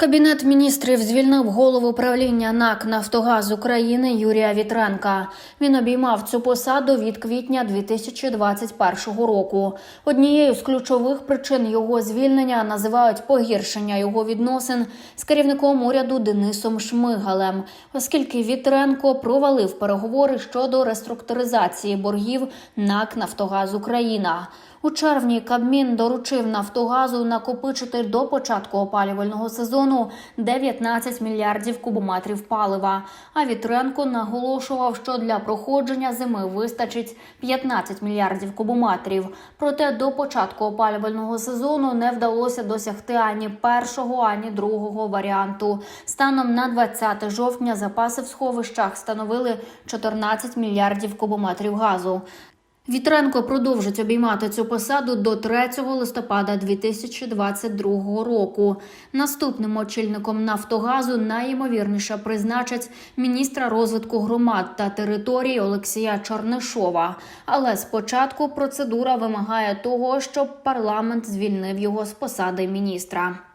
Кабінет міністрів звільнив голову правління НАК Нафтогаз України Юрія Вітренка. Він обіймав цю посаду від квітня 2021 року. Однією з ключових причин його звільнення називають погіршення його відносин з керівником уряду Денисом Шмигалем, оскільки Вітренко провалив переговори щодо реструктуризації боргів НАК Нафтогаз Україна. У червні Кабмін доручив Нафтогазу накопичити до початку опалювального сезону 19 мільярдів кубометрів палива. А Вітренко наголошував, що для проходження зими вистачить 15 мільярдів кубометрів. Проте до початку опалювального сезону не вдалося досягти ані першого, ані другого варіанту. Станом на 20 жовтня запаси в сховищах становили 14 мільярдів кубометрів газу. Вітренко продовжить обіймати цю посаду до 3 листопада 2022 року. Наступним очільником Нафтогазу найімовірніше призначать міністра розвитку громад та територій Олексія Чорнишова. Але спочатку процедура вимагає того, щоб парламент звільнив його з посади міністра.